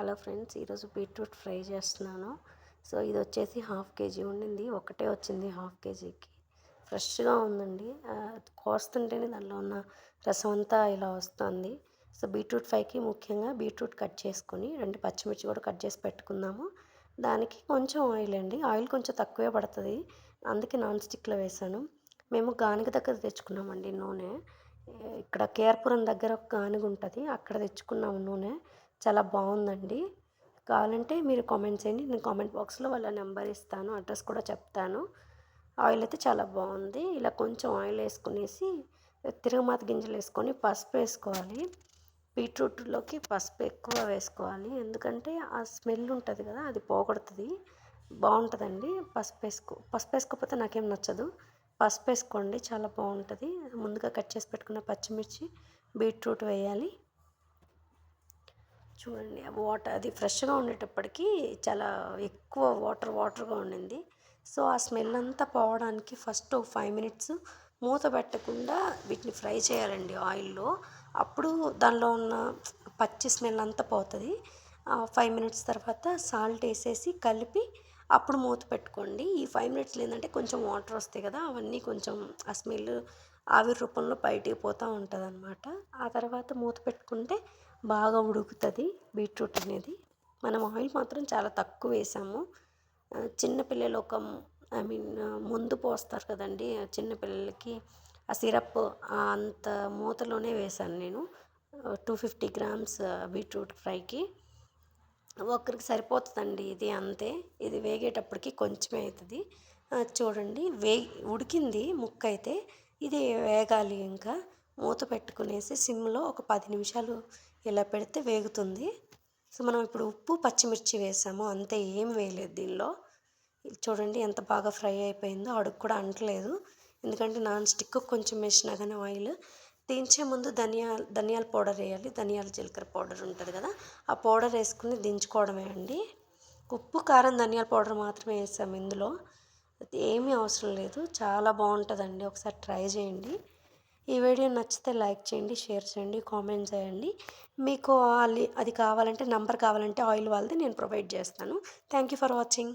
Hello friends ఈరోజు beetroot fry చేస్తున్నాను. So ఇది వచ్చేసి హాఫ్ కేజీ ఉండింది. ఒకటే వచ్చింది హాఫ్ కేజీకి. ఫ్రెష్గా ఉందండి. కోస్తుంటేనే దానిలో ఉన్న రసం అంతా ఇలా వస్తుంది. సో బీట్రూట్ ఫ్రైకి ముఖ్యంగా బీట్రూట్ కట్ చేసుకొని రెండు పచ్చిమిర్చి కూడా కట్ చేసి పెట్టుకుందాము. దానికి కొంచెం ఆయిల్ అండి. ఆయిల్ కొంచెం తక్కువే పడుతుంది. అందుకే నాన్ స్టిక్లో వేసాను. మేము గానిగ దగ్గర తెచ్చుకున్నామండి నూనె. ఇక్కడ కేర్పురం దగ్గర ఒక గానుగ ఉంటుంది అక్కడ తెచ్చుకున్నాము నూనె. చాలా బాగుందండి. కావాలంటే మీరు కామెంట్ చేయండి. నేను కామెంట్ బాక్స్లో వాళ్ళ నెంబర్ ఇస్తాను అడ్రస్ కూడా చెప్తాను. ఆయిల్ అయితే చాలా బాగుంది. ఇలా కొంచెం ఆయిల్ వేసుకునేసి తిరుగుమాత గింజలు వేసుకొని పసుపు వేసుకోవాలి. బీట్రూట్లోకి పసుపు ఎక్కువ వేసుకోవాలి. ఎందుకంటే ఆ స్మెల్ ఉంటుంది కదా అది పోగొడుతుంది. బాగుంటుందండి. పసుపు వేసుకో పసుపు వేసుకోకపోతే నాకేం నచ్చదు. పసుపు వేసుకోండి చాలా బాగుంటుంది. ముందుగా కట్ చేసి పెట్టుకున్న పచ్చిమిర్చి బీట్రూట్ వేయాలి. చూడండి వాటర్ అది ఫ్రెష్గా ఉండేటప్పటికీ చాలా ఎక్కువ వాటర్ వాటర్గా ఉండింది. సో ఆ స్మెల్ అంతా పోవడానికి ఫస్ట్ ఒక ఫైవ్ మినిట్స్ మూత పెట్టకుండా వీటిని ఫ్రై చేయాలండి ఆయిల్లో. అప్పుడు దానిలో ఉన్న పచ్చి స్మెల్ అంతా పోతుంది. ఫైవ్ మినిట్స్ తర్వాత సాల్ట్ వేసేసి కలిపి అప్పుడు మూత పెట్టుకోండి. ఈ ఫైవ్ మినిట్స్లో ఏంటంటే కొంచెం వాటర్ వస్తాయి కదా అవన్నీ కొంచెం ఆ స్మెల్ ఆవిరి రూపంలో బయటికి పోతూ ఉంటుంది అనమాట ఆ తర్వాత మూత పెట్టుకుంటే బాగా ఉడుకుతుంది బీట్రూట్ అనేది. మనం ఆయిల్ మాత్రం చాలా తక్కువ వేసాము. చిన్నపిల్లలు ఒక ఐ మీన్ ముందు పోస్తారు కదండి చిన్నపిల్లలకి ఆ సిరప్ అంత మూతలోనే వేశాను నేను. టూ ఫిఫ్టీ గ్రామ్స్ బీట్రూట్ ఫ్రైకి. ఒక్కరికి సరిపోతుందండి ఇది అంతే. ఇది వేగేటప్పటికి కొంచెమే అవుతుంది. చూడండి వే ఉడికింది ముక్క అయితే ఇది వేగాలి ఇంకా. మూత పెట్టుకునేసి సిమ్లో ఒక పది నిమిషాలు ఇలా పెడితే వేగుతుంది. సో మనం ఇప్పుడు ఉప్పు పచ్చిమిర్చి వేసాము అంతే ఏం వేయలేదు దీనిలో. చూడండి ఎంత బాగా ఫ్రై అయిపోయిందో అడుగు కూడా అంటలేదు. ఎందుకంటే నాన్ స్టిక్ కొంచెం వేసినా కానీ ఆయిల్ దించే ముందు ధనియాల ధనియాల పౌడర్ వేయాలి. ధనియాల జీలకర్ర పౌడర్ ఉంటుంది కదా ఆ పౌడర్ వేసుకుని దించుకోవడమే అండి. ఉప్పు కారం ధనియాల పౌడర్ మాత్రమే వేసాము ఇందులో. ఏమీ అవసరం లేదు. చాలా బాగుంటుందండి. ఒకసారి ట్రై చేయండి. ఈ వీడియో నచ్చితే లైక్ చేయండి షేర్ చేయండి కామెంట్ చేయండి. మీకు అది కావాలంటే నంబర్ కావాలంటే ఆయిల్ వాళ్ళది నేను ప్రొవైడ్ చేస్తాను. Thank you for watching.